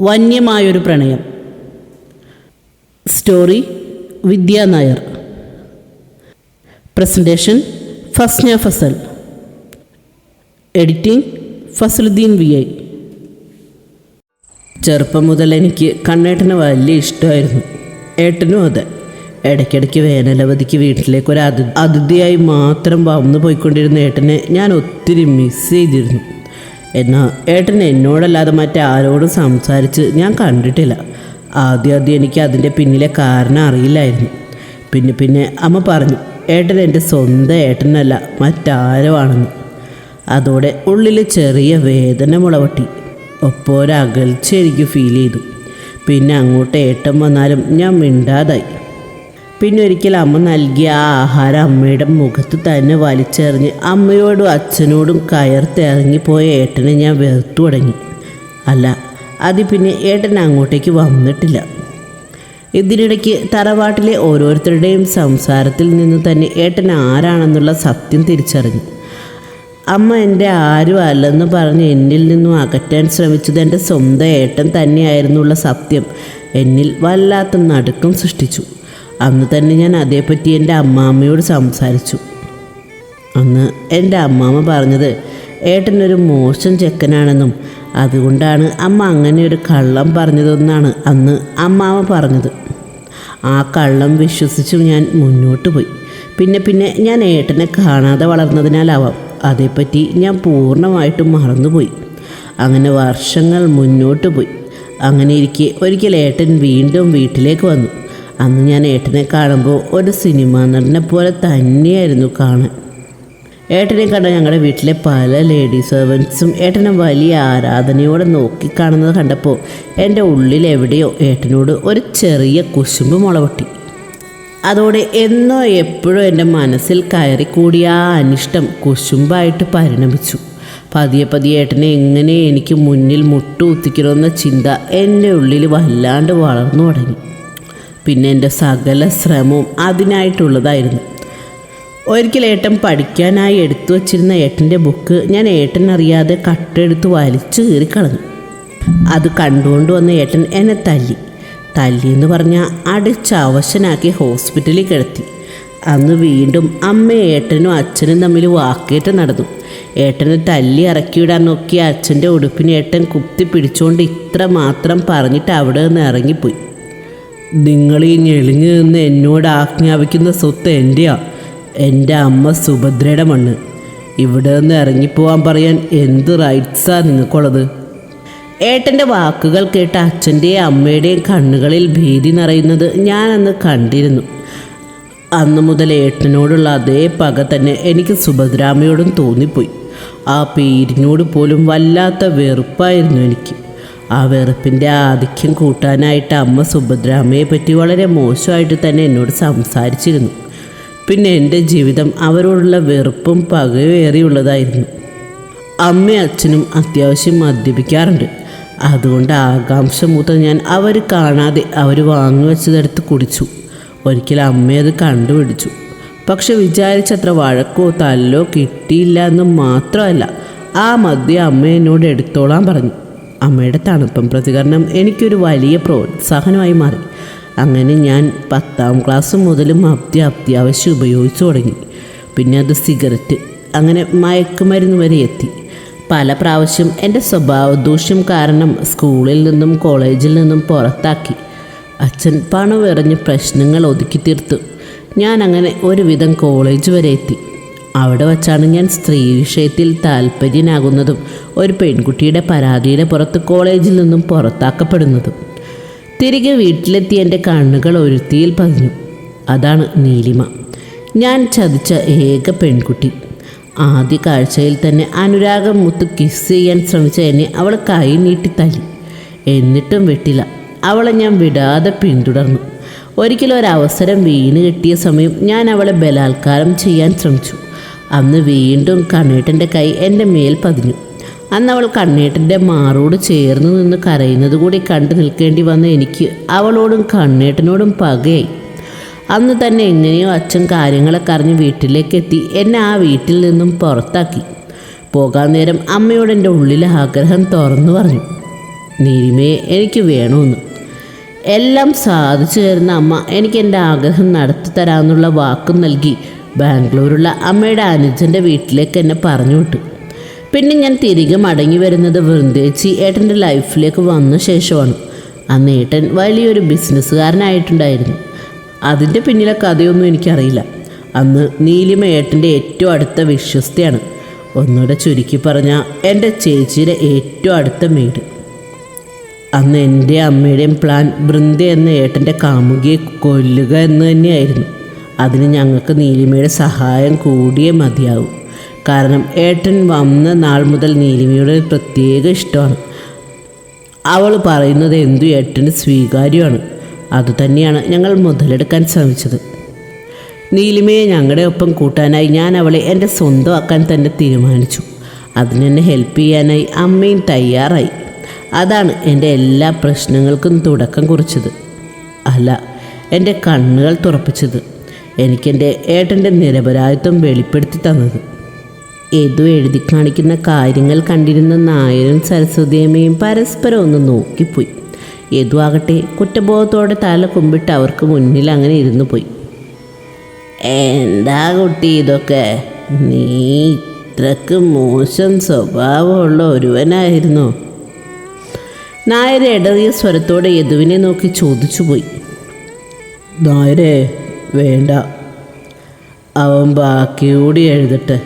വന്യമായൊരു പ്രണയം. Story Vidya Nair. Presentation Fasna Fasal. Editing Fasaluddeen V I. ചെറുപ്പം മുതൽ എനിക്ക് കണ്ണേട്ടന് വലിയ ഇഷ്ടമായിരുന്നു. ഏട്ടനും അതെ. ഇടയ്ക്കിടയ്ക്ക് വേനലവധിക്ക് വീട്ടിലേക്ക് ഒരു അതി അതിഥിയായി മാത്രം വന്നു പോയിക്കൊണ്ടിരുന്ന ഏട്ടനെ ഞാൻ ഒത്തിരി മിസ് ചെയ്തിരുന്നു. എന്നാൽ ഏട്ടൻ എന്നോടല്ലാതെ മറ്റാരോടും സംസാരിച്ച് ഞാൻ കണ്ടിട്ടില്ല. ആദ്യം ആദ്യം എനിക്ക് അതിന്റെ പിന്നിലെ കാരണം അറിയില്ലായിരുന്നു. പിന്നെ പിന്നെ അമ്മ പറഞ്ഞു ഏട്ടൻ എന്റെ സ്വന്തം ഏട്ടനല്ല മറ്റാരോ ആണെന്ന്. അതോടെ ഉള്ളിൽ ചെറിയ വേദന മുളവട്ടി. ഒപ്പം എനിക്ക് ഫീൽ ചെയ്തു. പിന്നെ അങ്ങോട്ട് ഏട്ടൻ വന്നാലും ഞാൻ മിണ്ടാതായി. പിന്നെ ഒരിക്കൽ അമ്മ നൽകിയ ആഹാരം അമ്മയുടെ മുഖത്ത് തന്നെ വലിച്ചെറിഞ്ഞ് അമ്മയോടും അച്ഛനോടും കയർത്തിറങ്ങിപ്പോയ ഏട്ടനെ ഞാൻ വെറുത്തു തുടങ്ങി. അല്ല അത് പിന്നെ ഏട്ടൻ അങ്ങോട്ടേക്ക് വന്നിട്ടില്ല. ഇതിനിടയ്ക്ക് തറവാട്ടിലെ ഓരോരുത്തരുടെയും സംസാരത്തിൽ നിന്ന് തന്നെ ഏട്ടൻ ആരാണെന്നുള്ള സത്യം തിരിച്ചറിഞ്ഞു. അമ്മ എന്റെ ആരും അല്ലെന്ന് പറഞ്ഞ് എന്നിൽ നിന്നും അകറ്റാൻ ശ്രമിച്ചത് എന്റെ സ്വന്തം ഏട്ടൻ തന്നെയായിരുന്നുള്ള സത്യം എന്നിൽ വല്ലാത്ത നടുക്കം സൃഷ്ടിച്ചു. അന്ന് തന്നെ ഞാൻ അതേപ്പറ്റി എന്റെ അമ്മാമ്മയോട് സംസാരിച്ചു. അന്ന് എന്റെ അമ്മാമ്മ പറഞ്ഞത് ഏട്ടനൊരു മോശം ചെക്കനാണെന്നും അതുകൊണ്ടാണ് അമ്മ അങ്ങനെ ഒരു കള്ളം പറഞ്ഞതെന്നാണ് അന്ന് അമ്മാമ്മ പറഞ്ഞത്. ആ കള്ളം വിശ്വസിച്ചു ഞാൻ മുന്നോട്ട് പോയി. പിന്നെ പിന്നെ ഞാൻ ഏട്ടനെ കാണാതെ വളർന്നതിനാലാവാം അതേപ്പറ്റി ഞാൻ പൂർണമായിട്ടും മറന്നുപോയി. അങ്ങനെ വർഷങ്ങൾ മുന്നോട്ട് പോയി. അങ്ങനെ ഇരിക്കെ ഒരിക്കൽ ഏട്ടൻ വീണ്ടും വീട്ടിലേക്ക് വന്നു. അന്ന് ഞാൻ ഏട്ടനെ കാണുമ്പോൾ ഒരു സിനിമാ നടനെ പോലെ തന്നെയായിരുന്നു കാണാൻ. ഏട്ടനെ കണ്ട ഞങ്ങളുടെ വീട്ടിലെ പല ലേഡി സെർവൻസും ഏട്ടനെ വലിയ ആരാധനയോടെ നോക്കിക്കാണുന്നത് കണ്ടപ്പോൾ എന്റെ ഉള്ളിൽ എവിടെയോ ഏട്ടനോട് ഒരു ചെറിയ കുശുമ്പ് മുളവട്ടി അതോടെ എന്നോ എപ്പോഴും എന്റെ മനസ്സിൽ കയറി കൂടിയ ആ അനിഷ്ടം കുശുമ്പായിട്ട് പരിണമിച്ചു. പതിയെ പതിയെ ഏട്ടനെ എങ്ങനെ എനിക്ക് മുന്നിൽ മുട്ടുകുത്തിക്കണമെന്ന ചിന്ത എന്റെ ഉള്ളിൽ വല്ലാണ്ട് വളർന്നു തുടങ്ങി. പിന്നെ എന്റെ സകല ശ്രമവും അതിനായിട്ടുള്ളതായിരുന്നു. ഒരിക്കൽ ഏട്ടൻ പഠിക്കാനായി എടുത്തു വച്ചിരുന്ന ഏട്ടന്റെ ബുക്ക് ഞാൻ ഏട്ടൻ അറിയാതെ കട്ടെടുത്ത് വലിച്ചു കീറിക്കളഞ്ഞു അത് കണ്ടുകൊണ്ട് വന്ന ഏട്ടൻ എന്നെ തല്ലി. തല്ലി എന്ന് പറഞ്ഞാൽ അടിച്ചവശനാക്കി ഹോസ്പിറ്റലിൽ കിടത്തി. അന്ന് വീണ്ടും അമ്മ ഏട്ടനും അച്ഛനും തമ്മിൽ വാക്കേറ്റം നടന്നു. ഏട്ടനെ തല്ലി ഇറക്കിയിടാൻ നോക്കിയ അച്ഛന്റെ ഉടുപ്പിന് ഏട്ടൻ കുത്തി പിടിച്ചുകൊണ്ട് ഇത്ര മാത്രം പറഞ്ഞിട്ട് അവിടെ നിന്ന് ഇറങ്ങിപ്പോയി. നിങ്ങൾ ഈ ഞെളിഞ്ഞു നിന്ന് എന്നോട് ആജ്ഞാപിക്കുന്ന സ്വത്ത് എന്റെയാ എന്റെ അമ്മ സുഭദ്രയുടെ മണ്ണ് ഇവിടെ നിന്ന് ഇറങ്ങിപ്പോവാൻ പറയാൻ എന്ത് റൈറ്റ്സാ നിങ്ങൾക്കുള്ളത്? ഏട്ടന്റെ വാക്കുകൾ കേട്ട അച്ഛന്റെയും അമ്മയുടെയും കണ്ണുകളിൽ ഭീതി നിറയുന്നത് ഞാൻ അന്ന് കണ്ടിരുന്നു. അന്ന് മുതൽ ഏട്ടനോടുള്ള അതേ പക തന്നെ എനിക്ക് സുഭദ്രാമയോടും തോന്നിപ്പോയി. ആ പേരിനോട് പോലും വല്ലാത്ത വെറുപ്പായിരുന്നു എനിക്ക്. ആ വെറുപ്പിന്റെ ആധിക്യം കൂട്ടാനായിട്ട് അമ്മ സുഭദ്രാമ്മയെ പറ്റി വളരെ മോശമായിട്ട് തന്നെ എന്നോട് സംസാരിച്ചിരുന്നു. പിന്നെ എന്റെ ജീവിതം അവരോടുള്ള വെറുപ്പും പകവേറിയുള്ളതായിരുന്നു. അമ്മയും അച്ഛനും അത്യാവശ്യം മദ്യപിക്കാറുണ്ട്. അതുകൊണ്ട് ആകാംക്ഷ മൂത്ത ഞാൻ അവർ കാണാതെ അവർ വാങ്ങിവെച്ചതെടുത്ത് കുടിച്ചു. ഒരിക്കൽ അമ്മയത് കണ്ടുപിടിച്ചു. പക്ഷെ വിചാരിച്ചത്ര വഴക്കോ തല്ലോ കിട്ടിയില്ല എന്ന് മാത്രമല്ല ആ മദ്യം അമ്മ എന്നോട് എടുത്തോളാൻ പറഞ്ഞു. അമ്മയുടെ തണുപ്പം പ്രതികരണം എനിക്കൊരു വലിയ പ്രോത്സാഹനമായി മാറി. അങ്ങനെ ഞാൻ പത്താം ക്ലാസ് മുതൽ മാപ്തി അത്യാവശ്യം ഉപയോഗിച്ചു തുടങ്ങി. പിന്നെ അത് സിഗരറ്റ് അങ്ങനെ മയക്കുമരുന്ന് വരെ എത്തി. പല പ്രാവശ്യം എന്റെ സ്വഭാവദൂഷ്യം കാരണം സ്കൂളിൽ നിന്നും കോളേജിൽ നിന്നും പുറത്താക്കി. അച്ഛൻ പണം എറിഞ്ഞ് പ്രശ്നങ്ങൾ ഒതുക്കി തീർത്തു. ഞാൻ അങ്ങനെ ഒരുവിധം കോളേജ് വരെ എത്തി. അവിടെ വച്ചാണ് ഞാൻ സ്ത്രീ വിഷയത്തിൽ താല്പര്യനാകുന്നതും ഒരു പെൺകുട്ടിയുടെ പരാതിയുടെ പുറത്ത് കോളേജിൽ നിന്നും പുറത്താക്കപ്പെടുന്നതും. തിരികെ വീട്ടിലെത്തി എന്റെ കണ്ണുകൾ ഒരുത്തിയിൽ പതിഞ്ഞു. അതാണ് നീലിമ. ഞാൻ ചതിച്ച ഏക പെൺകുട്ടി. ആദ്യ കാഴ്ചയിൽ തന്നെ അനുരാഗം മുത്ത് കിസ് ചെയ്യാൻ ശ്രമിച്ച എന്നെ അവൾ കൈ നീട്ടി തല്ലി. എന്നിട്ടും വിട്ടില്ല. അവളെ ഞാൻ വിടാതെ പിന്തുടർന്നു. ഒരിക്കലും ഒരവസരം വീണ് കിട്ടിയ സമയം ഞാൻ അവളെ ബലാത്കാരം ചെയ്യാൻ ശ്രമിച്ചു. അന്ന് വീണ്ടും കണ്ണേട്ടന്റെ കൈ എന്റെ മേൽ പതിഞ്ഞു. അന്ന് അവൾ കണ്ണേട്ടന്റെ മാറോട് ചേർന്ന് നിന്ന് കരയുന്നത് കൂടി കണ്ടു നിൽക്കേണ്ടി വന്ന എനിക്ക് അവളോടും കണ്ണേട്ടനോടും പകയായി. അന്ന് തന്നെ എങ്ങനെയോ അച്ഛൻ കാര്യങ്ങളൊക്കെ അറിഞ്ഞ് വീട്ടിലേക്കെത്തി എന്നെ ആ വീട്ടിൽ നിന്നും പുറത്താക്കി. പോകാൻ നേരം അമ്മയോട് എന്റെ ഉള്ളിലെ ആഗ്രഹം തുറന്നു പറഞ്ഞു. നീരിമയെ എനിക്ക് വേണമെന്ന് എല്ലാം സാധിച്ചു തരുന്ന അമ്മ എനിക്ക് എന്റെ ആഗ്രഹം നടത്തി തരാമെന്നുള്ള വാക്കും നൽകി ബാംഗ്ലൂരുള്ള അമ്മയുടെ അനുജന്റെ വീട്ടിലേക്ക് എന്നെ പറഞ്ഞു വിട്ടു. പിന്നെ ഞാൻ തിരികെ മടങ്ങി വരുന്നത് വൃന്ദേച്ചി ഏട്ടന്റെ ലൈഫിലേക്ക് വന്ന ശേഷമാണ്. അന്ന് ഏട്ടൻ വലിയൊരു ബിസിനസ്സുകാരനായിട്ടുണ്ടായിരുന്നു. അതിന്റെ പിന്നിലെ കഥയൊന്നും എനിക്കറിയില്ല. അന്ന് നീലിമ ഏട്ടന്റെ ഏറ്റവും അടുത്ത വിശ്വസ്തയാണ്. ഒന്നുകൂടെ ചുരുക്കി പറഞ്ഞാൽ എന്റെ ചേച്ചിയുടെ ഏറ്റവും അടുത്ത വീട്. അന്ന് എന്റെ അമ്മയുടെയും പ്ലാൻ ബൃന്ദ എന്ന ഏട്ടന്റെ കാമുകിയെ കൊല്ലുക എന്ന് തന്നെയായിരുന്നു. അതിന് ഞങ്ങൾക്ക് നീലിമയുടെ സഹായം കൂടിയേ മതിയാവും. കാരണം ഏട്ടൻ വന്ന നാൾ മുതൽ നീലിമയുടെ പ്രത്യേക ഇഷ്ടമാണ്. അവൾ പറയുന്നത് എന്തു ഏട്ടന് സ്വീകാര്യമാണ്. അതുതന്നെയാണ് ഞങ്ങൾ മുതലെടുക്കാൻ ശ്രമിച്ചത്. നീലിമയെ ഞങ്ങളുടെ ഒപ്പം കൂട്ടാനായി ഞാൻ അവളെ എന്റെ സ്വന്തമാക്കാൻ തന്നെ തീരുമാനിച്ചു. അതിനെന്നെ ഹെൽപ്പ് ചെയ്യാനായി അമ്മയും തയ്യാറായി. അതാണ് എന്റെ എല്ലാ പ്രശ്നങ്ങൾക്കും തുടക്കം കുറിച്ചത്. അല്ല എന്റെ കണ്ണുകൾ തുറപ്പിച്ചത്. എനിക്കെന്റെ ഏട്ടന്റെ നിരപരാധിത്വം വെളിപ്പെടുത്തി തന്നത്. ഏതു എഴുതി കാണിക്കുന്ന കാര്യങ്ങൾ കണ്ടിരുന്ന നായരും സരസ്വതിയമ്മയും പരസ്പരം ഒന്ന് നോക്കിപ്പോയി. യദു ആകട്ടെ കുറ്റബോധത്തോടെ തല കുമ്പിട്ട് അവർക്ക് മുന്നിൽ അങ്ങനെ ഇരുന്നു പോയി. എന്താ കുട്ടി ഇതൊക്കെ? നീ ഇത്രക്ക് മോശം സ്വഭാവമുള്ള ഒരുവനായിരുന്നു. നായരെ ഇടറിയ സ്വരത്തോടെ യദുവിനെ നോക്കി ചോദിച്ചു പോയി നായരെ വേണ്ട. അവൻ ബാക്കിയൂടി എഴുതട്ടെ.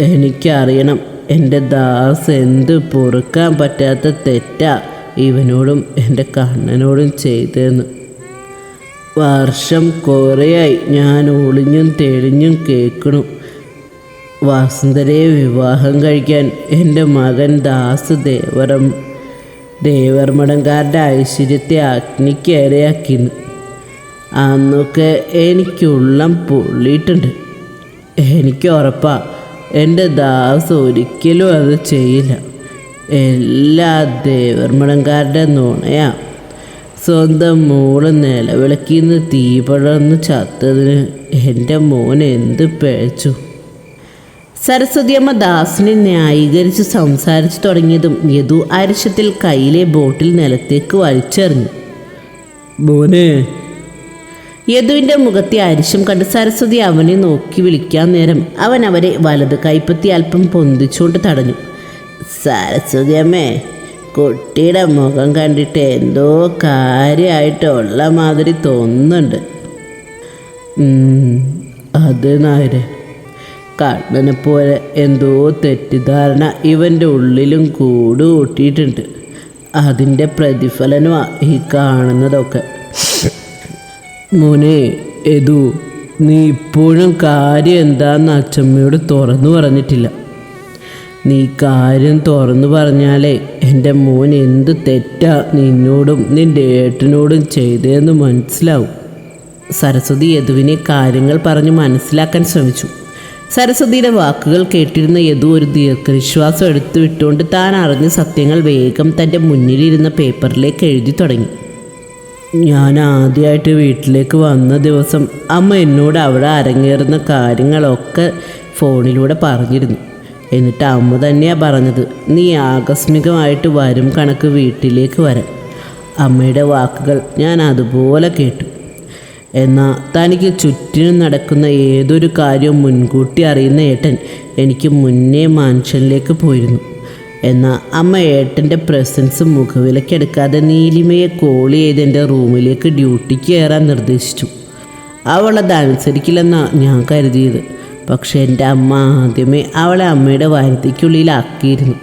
എനിക്കറിയണം എന്റെ ദാസ് എന്ത് പൊറുക്കാൻ പറ്റാത്ത തെറ്റാ ഇവനോടും എന്റെ കണ്ണനോടും ചെയ്തതെന്ന്. വർഷം കുറേയായി ഞാൻ ഒളിഞ്ഞും തെളിഞ്ഞും കേൾക്കണു. വസുന്ധരയെ വിവാഹം കഴിക്കാൻ എന്റെ മകൻ ദാസ് ദേവരം ദേവർമടങ്കാരുടെ ഐശ്വര്യത്തെ അഗ്നിക്ക് ഇരയാക്കിന്ന് അന്നൊക്കെ എനിക്കുള്ളം പൊള്ളിയിട്ടുണ്ട്. എനിക്ക് ഉറപ്പാ എന്റെ ദാസ് ഒരിക്കലും അത് ചെയ്യില്ല. എല്ലാ ദേവർമടങ്കാരുടെ നുണയാ. സ്വന്തം മോൾ നിലവിളക്കിന്ന് തീ പടർന്ന് ചത്തതിന് എന്റെ മോൻ എന്ത് പിഴച്ചു സരസ്വതിയമ്മ ദാസിനെ ന്യായീകരിച്ച് സംസാരിച്ചു തുടങ്ങിയതും യദു അരിശത്തിൽ കയ്യിലെ ബോട്ടിൽ നിലത്തേക്ക് വലിച്ചെറിഞ്ഞു. മോനെ യദുവിന്റെ മുഖത്തെ അരിശം കണ്ട് സരസ്വതി അവനെ നോക്കി വിളിക്കാൻ നേരം അവൻ അവരെ വലത് കൈപ്പത്തി അല്പം പൊന്തിച്ചുകൊണ്ട് തടഞ്ഞു. സരസ്വതി അമ്മേ കുട്ടിയുടെ മുഖം കണ്ടിട്ട് എന്തോ കാര്യമായിട്ടുള്ള മാതിരി തോന്നുന്നുണ്ട്. അത് നായരെ കണ്ണനെ പോലെ എന്തോ തെറ്റിദ്ധാരണ ഇവന്റെ ഉള്ളിലും കൂട് കൂട്ടിയിട്ടുണ്ട് അതിന്റെ പ്രതിഫലനമാണ് ഈ കാണുന്നതൊക്കെ. മോനെ എതു നീ ഇപ്പോഴും കാര്യം എന്താന്ന് അച്ചമ്മയോട് തുറന്നു പറഞ്ഞിട്ടില്ല. നീ കാര്യം തുറന്നു പറഞ്ഞാലേ എന്റെ മോൻ എന്ത് തെറ്റാ നിന്നോടും നിന്റെ ഏട്ടനോടും ചെയ്തതെന്ന് മനസ്സിലാവും. സരസ്വതി യദുവിനെ കാര്യങ്ങൾ പറഞ്ഞ് മനസ്സിലാക്കാൻ ശ്രമിച്ചു. സരസ്വതിയുടെ വാക്കുകൾ കേട്ടിരുന്ന യദു ഒരു ദീർഘനിശ്വാസം എടുത്തു വിട്ടുകൊണ്ട് താൻ അറിഞ്ഞ സത്യങ്ങൾ വേഗം തന്റെ മുന്നിലിരുന്ന പേപ്പറിലേക്ക് എഴുതി തുടങ്ങി. ഞാൻ ആദ്യമായിട്ട് വീട്ടിലേക്ക് വന്ന ദിവസം അമ്മ എന്നോട് അവിടെ അരങ്ങേറുന്ന കാര്യങ്ങളൊക്കെ ഫോണിലൂടെ പറഞ്ഞിരുന്നു. എന്നിട്ട് അമ്മ തന്നെയാണ് പറഞ്ഞത് നീ ആകസ്മികമായിട്ട് വരും കണക്ക് വീട്ടിലേക്ക് വരാൻ. അമ്മയുടെ വാക്കുകൾ ഞാൻ അതുപോലെ കേട്ടു. എന്നാൽ തനിക്ക് ചുറ്റിനും നടക്കുന്ന ഏതൊരു കാര്യവും മുൻകൂട്ടി അറിയുന്ന ഏട്ടൻ എനിക്ക് മുന്നേ മാൻഷനിലേക്ക് പോയിരുന്നു. എന്നാൽ അമ്മ ഏട്ടന്റെ പ്രസൻസ് മുഖവിലക്കെടുക്കാതെ നീലിമയെ കോൾ ചെയ്ത് എന്റെ റൂമിലേക്ക് ഡ്യൂട്ടിക്ക് കയറാൻ നിർദ്ദേശിച്ചു. അവളത് അനുസരിക്കില്ലെന്നാണ് ഞാൻ കരുതിയത്. പക്ഷേ എന്റെ അമ്മ ആദ്യമേ അവളെ അമ്മയുടെ വാരത്തേക്കുള്ളിലാക്കിയിരുന്നു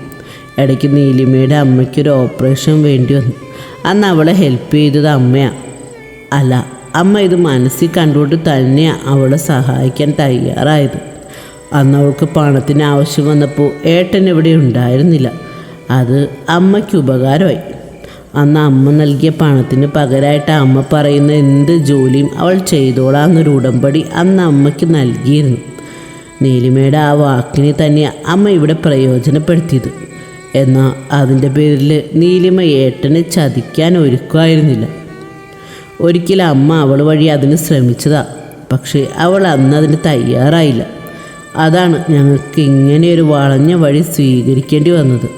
ഇടയ്ക്ക് നീലിമയുടെ അമ്മയ്ക്കൊരു ഓപ്പറേഷൻ വേണ്ടി വന്നു. അന്ന് അവളെ ഹെൽപ്പ് ചെയ്തത് അമ്മയാണ് അല്ല അമ്മ ഇത് മനസ്സിൽ കണ്ടുകൊണ്ട് തന്നെയാണ് അവളെ സഹായിക്കാൻ തയ്യാറായത്. അന്ന് അവൾക്ക് പണത്തിന് ആവശ്യം വന്നപ്പോൾ ഏട്ടൻ ഇവിടെ ഉണ്ടായിരുന്നില്ല. അത് അമ്മയ്ക്ക് ഉപകാരമായി. അന്ന് അമ്മ നൽകിയ പണത്തിന് പകരമായിട്ട് അമ്മ പറയുന്ന എന്ത് ജോലിയും അവൾ ചെയ്തോളാന്നൊരു ഉടമ്പടി അന്ന് അമ്മയ്ക്ക് നൽകിയിരുന്നു. നീലിമയുടെ ആ വാക്കിനെ തന്നെ അമ്മ ഇവിടെ പ്രയോജനപ്പെടുത്തിയത്. എന്നാൽ അതിന്റെ പേരിൽ നീലിമ ഏട്ടനെ ചതിക്കാൻ ഒരുക്കുമായിരുന്നില്ല. ഒരിക്കലും അമ്മ അവൾ വഴി അതിന് ശ്രമിച്ചതാ. പക്ഷേ അവൾ അന്ന് അതിന് തയ്യാറായില്ല. അതാണ് ഞങ്ങൾക്ക് ഇങ്ങനെ ഒരു വളഞ്ഞ വഴി സ്വീകരിക്കേണ്ടി വന്നത്.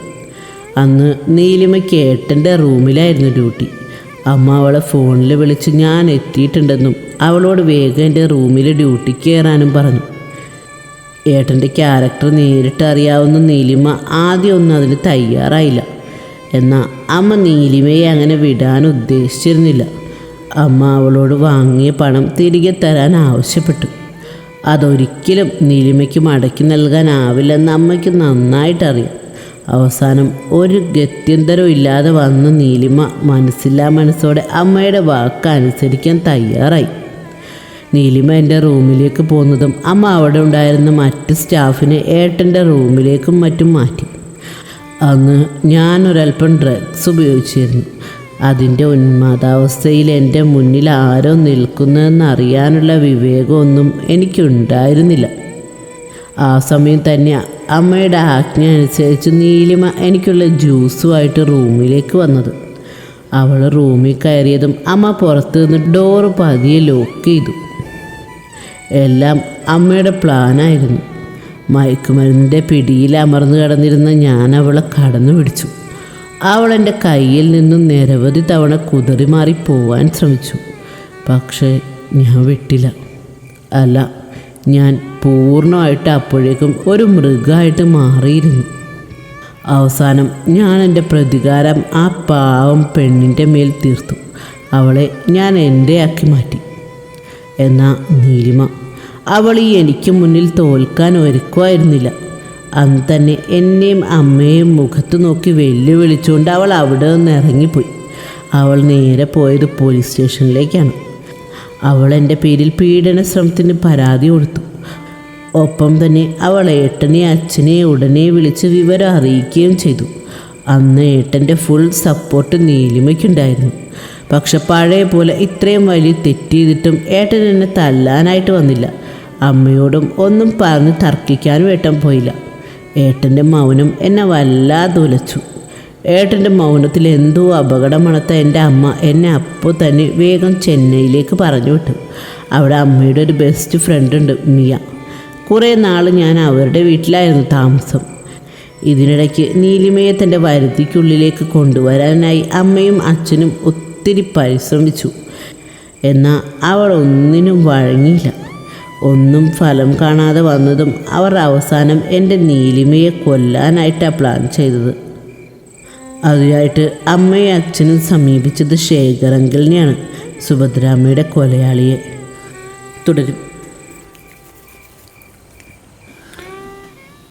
അന്ന് നീലിമയ്ക്ക് ഏട്ടന്റെ റൂമിലായിരുന്നു ഡ്യൂട്ടി. അമ്മ അവളെ ഫോണിൽ വിളിച്ച് ഞാൻ എത്തിയിട്ടുണ്ടെന്നും അവളോട് വേഗം എന്റെ റൂമിൽ ഡ്യൂട്ടി കയറാനും പറഞ്ഞു. ഏട്ടന്റെ ക്യാരക്ടർ നേരിട്ട് അറിയാവുന്ന നീലിമ ആദ്യമൊന്നും അതിന് തയ്യാറായില്ല. എന്നാൽ അമ്മ നീലിമയെ അങ്ങനെ വിടാൻ ഉദ്ദേശിച്ചിരുന്നില്ല. അമ്മ അവളോട് വാങ്ങിയ പണം തിരികെ തരാൻ ആവശ്യപ്പെട്ടു. അതൊരിക്കലും നീലിമയ്ക്ക് മടക്കി നൽകാനാവില്ലെന്ന് അമ്മയ്ക്ക് നന്നായിട്ടറിയാം. അവസാനം ഒരു ഗത്യന്തരവും ഇല്ലാതെ വന്ന നീലിമ മനസ്സില്ലാ മനസ്സോടെ അമ്മയുടെ വാക്ക് അനുസരിക്കാൻ തയ്യാറായി. നീലിമ എന്റെ റൂമിലേക്ക് പോകുന്നതും അമ്മ അവിടെ ഉണ്ടായിരുന്ന മറ്റ് സ്റ്റാഫിനെ ഏട്ടന്റെ റൂമിലേക്കും മറ്റും മാറ്റി. അന്ന് ഞാനൊരൽപ്പം ഡ്രഗ്സ് ഉപയോഗിച്ചിരുന്നു. അതിന്റെ ഉന്മാദാവസ്ഥയിൽ എന്റെ മുന്നിൽ ആരോ നിൽക്കുന്നതെന്ന് അറിയാനുള്ള വിവേകമൊന്നും എനിക്കുണ്ടായിരുന്നില്ല. ആ സമയം തന്നെ അമ്മയുടെ ആജ്ഞ അനുസരിച്ച് നീലിമ എനിക്കുള്ള ജ്യൂസുമായിട്ട് റൂമിലേക്ക് വന്നത്. അവൾ റൂമിൽ കയറിയതും അമ്മ പുറത്തു നിന്ന് ഡോറ് പതിയെ ലോക്ക് ചെയ്തു. എല്ലാം അമ്മയുടെ പ്ലാനായിരുന്നു മയക്കുമരുന്നിന്റെ പിടിയിൽ അമർന്നു കിടന്നിരുന്ന ഞാൻ അവളെ കടന്നു പിടിച്ചു. അവൾ എന്റെ കയ്യിൽ നിന്നും നിരവധി തവണ കുതിറി മാറി പോവാൻ ശ്രമിച്ചു. പക്ഷേ ഞാൻ വിട്ടില്ല. അല്ല ഞാൻ പൂർണമായിട്ട് അപ്പോഴേക്കും ഒരു മൃഗമായിട്ട് മാറിയിരുന്നു. അവസാനം ഞാൻ എന്റെ പ്രതികാരം ആ പാവം പെണ്ണിന്റെ മേൽ തീർത്തു. അവളെ ഞാൻ എന്റെ ആക്കി മാറ്റി. എന്നാ നീലിമ അവൾ ഈ എനിക്ക് മുന്നിൽ തോൽക്കാൻ ഒരുക്കുമായിരുന്നില്ല. അന്ന് തന്നെ എന്നെയും അമ്മയെയും മുഖത്ത് നോക്കി വെല്ലുവിളിച്ചുകൊണ്ട് അവൾ അവിടെ നിന്ന് ഇറങ്ങിപ്പോയി. അവൾ നേരെ പോയത് പോലീസ് സ്റ്റേഷനിലേക്കാണ്. അവൾ എന്റെ പേരിൽ പീഡന ശ്രമത്തിന് പരാതി കൊടുത്തു. ഒപ്പം തന്നെ അവൾ ഏട്ടനെ അച്ഛനെ ഉടനെ വിളിച്ച് വിവരം അറിയിക്കുകയും ചെയ്തു. അന്ന് ഏട്ടന്റെ ഫുൾ സപ്പോർട്ട് നീലിമയ്ക്കുണ്ടായിരുന്നു. പക്ഷെ പഴയ പോലെ ഇത്രയും വലിയ തെറ്റ് ചെയ്തിട്ടും ഏട്ടൻ എന്നെ തല്ലാനായിട്ട് വന്നില്ല. അമ്മയോടും ഒന്നും പറഞ്ഞ് തർക്കിക്കാനും ഏട്ടൻ പോയില്ല. ഏട്ടന്റെ മൗനം എന്നെ വല്ലാതെ ഉലച്ചു. ഏട്ടന്റെ മൗനത്തിൽ എന്തോ അപകടമണത്ത എന്റെ അമ്മ എന്നെ അപ്പോൾ തന്നെ വേഗം ചെന്നൈയിലേക്ക് പറഞ്ഞു വിട്ടു. അവിടെ അമ്മയുടെ ഒരു ബെസ്റ്റ് ഫ്രണ്ട് ഉണ്ട് മിയ. കുറേ നാൾ ഞാൻ അവരുടെ വീട്ടിലായിരുന്നു താമസം. ഇതിനിടയ്ക്ക് നീലിമയെ തന്റെ വരുതിക്കുള്ളിലേക്ക് കൊണ്ടുവരാനായി അമ്മയും അച്ഛനും ഒത്തിരി പരിശ്രമിച്ചു. എന്നാൽ അവൾ ഒന്നിനും വഴങ്ങിയില്ല. ഒന്നും ഫലം കാണാതെ വന്നതും അവർ അവസാനം എന്റെ നീലിമയെ കൊല്ലാനായിട്ടാണ് പ്ലാൻ ചെയ്തത്. അതിനായിട്ട് അമ്മയും അച്ഛനും സമീപിച്ചത് ശേഖരങ്കലിനെയാണ് സുഭദ്രാമ്മയുടെ കൊലയാളിയെ. തുടരും.